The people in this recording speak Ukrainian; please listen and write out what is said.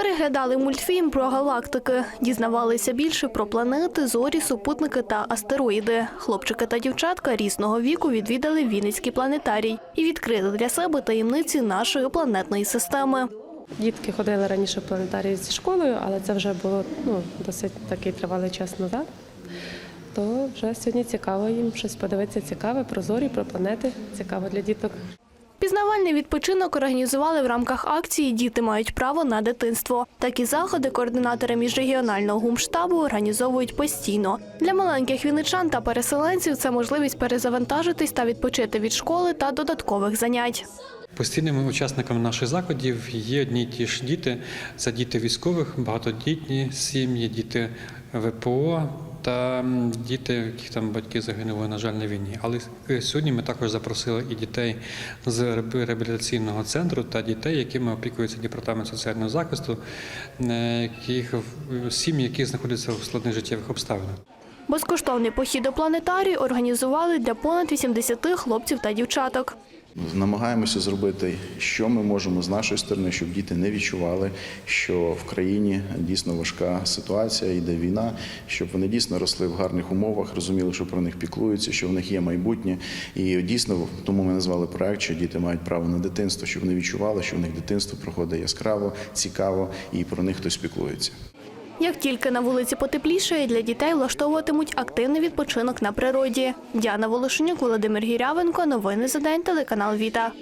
Переглядали мультфільм про галактики, дізнавалися більше про планети, зорі, супутники та астероїди. Хлопчики та дівчатка різного віку відвідали Вінницький планетарій і відкрили для себе таємниці нашої планетної системи. Дітки ходили раніше в планетарій зі школою, але це вже було ну, досить такий тривалий час назад. То вже сьогодні цікаво їм щось подивитися цікаве про зорі, про планети. Цікаво для діток. Пізнавальний відпочинок організували в рамках акції Діти мають право на дитинство. Такі заходи координатори міжрегіонального гумштабу організовують постійно. Для маленьких вінничан та переселенців це можливість перезавантажитись та відпочити від школи та додаткових занять. Постійними учасниками наших заходів є одні ті ж діти. Це діти військових, багатодітні сім'ї, діти ВПО та діти, яких там батьки загинули, на жаль, на війні. Але е, сьогодні ми також запросили і дітей з реабі- реабілітаційного центру та дітей, якими опікується департамент соціального захисту, е, яких сім'ї, які знаходяться в складних життєвих обставинах. Безкоштовний похід у планетарій організували для понад 80 хлопців та дівчаток. Намагаємося зробити, що ми можемо з нашої сторони, щоб діти не відчували, що в країні дійсно важка ситуація, йде війна, щоб вони дійсно росли в гарних умовах, розуміли, що про них піклуються, що в них є майбутнє. І дійсно тому ми назвали проект, що діти мають право на дитинство, щоб вони відчували, що в них дитинство проходить яскраво, цікаво, і про них хтось піклується. Як тільки на вулиці потеплішає, для дітей влаштовуватимуть активний відпочинок на природі. Діана Волошенюк, Володимир Гірявенко. Новини за день. Телеканал Віта.